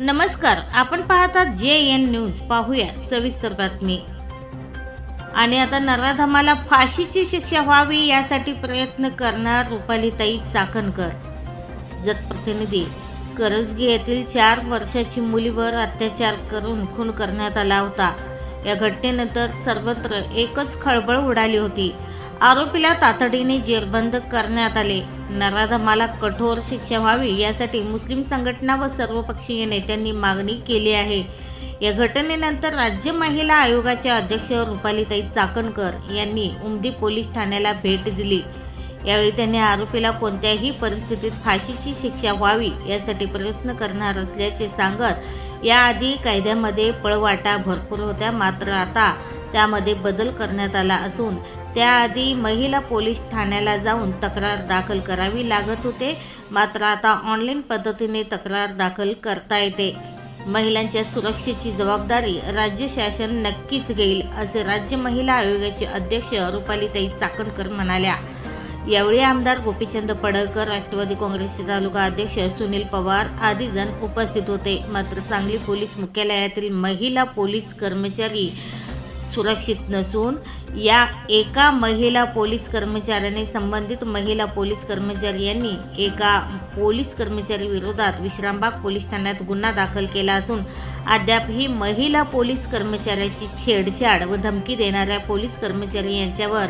नमस्कार आपण पाहतात जे एन न्यूज. पाहूया सविस्तर बातमी. आणि आता नराधमाला फाशीची शिक्षा व्हावी यासाठी प्रयत्न करणार रुपालीताई चाकणकर. जतप्रतिनिधी करजगी येथील चार वर्षाची मुलीवर अत्याचार करून खून करण्यात आला होता. या घटनेनंतर सर्वत्र एकच खळबळ उडाली होती. आरोपीला तातडीने जेरबंद करण्यात आले. नराधमाला कठोर शिक्षा व्हावी यासाठी मुस्लिम संघटना व सर्वपक्षीय नेत्यांनी मागणी केली आहे. या घटनेनंतर राज्य महिला आयोगाच्या अध्यक्ष रुपालीताई चाकणकर यांनी उमदी पोलीस ठाण्याला भेट दिली. यावेळी त्यांनी आरोपीला कोणत्याही परिस्थितीत फाशीची शिक्षा व्हावी यासाठी प्रयत्न करणार असल्याचे सांगत याआधी कायद्यामध्ये पळवाटा भरपूर होत्या मात्र आता त्यामध्ये बदल करण्यात आला असून त्याआधी महिला पोलीस ठाण्याला जाऊन तक्रार दाखल करावी लागत होते. मात्र आता ऑनलाईन पद्धतीने तक्रार दाखल करता येते. महिलांच्या सुरक्षेची जबाबदारी राज्य शासन नक्कीच घेईल असे राज्य महिला आयोगाचे अध्यक्ष रुपालीताई चाकणकर म्हणाल्या. यावेळी आमदार गोपीचंद पडळकर राष्ट्रवादी काँग्रेसचे तालुका अध्यक्ष सुनील पवार आदी जण उपस्थित होते. मात्र सांगली पोलीस मुख्यालयातील महिला पोलीस कर्मचारी सुरक्षित नसून या एका महिला पोलीस कर्मचाऱ्याने संबंधित महिला पोलीस कर्मचारी यांनी एका पोलीस कर्मचारी विरोधात विश्रामबाग पोलीस ठाण्यात गुन्हा दाखल केला असून अद्याप ही महिला पोलीस कर्मचाऱ्याची छेडछाड व धमकी देणाऱ्या पोलीस कर्मचारी यांच्यावर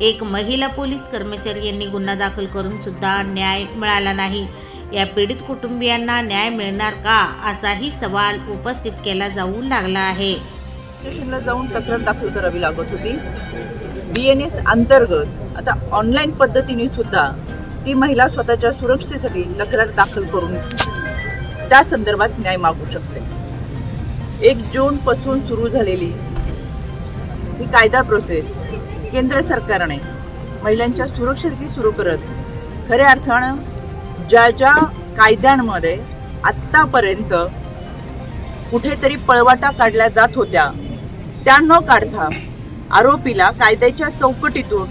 एक महिला पोलीस कर्मचारी यांनी गुन्हा दाखल करून सुद्धा न्याय मिळाला नाही. या पीडित कुटुंबियांना न्याय मिळणार का? असाही सवाल उपस्थित केला जाऊ लागला आहे. स्टेशनला जाऊन तक्रार दाखल करावी लागत होती. बी एन एस अंतर्गत आता ऑनलाईन पद्धतीने सुद्धा ती महिला स्वतःच्या सुरक्षेसाठी तक्रार दाखल करून त्या संदर्भात न्याय मागू शकते. एक जून पासून सुरू झालेली ही कायदा प्रोसेस केंद्र सरकारने महिलांच्या सुरक्षेसाठी सुरू करत खऱ्या अर्थानं ज्या ज्या कायद्यांमध्ये आत्तापर्यंत कुठेतरी पळवाटा काढल्या जात होत्या त्या न काढता आरोपीला कायद्याच्या चौकटीतून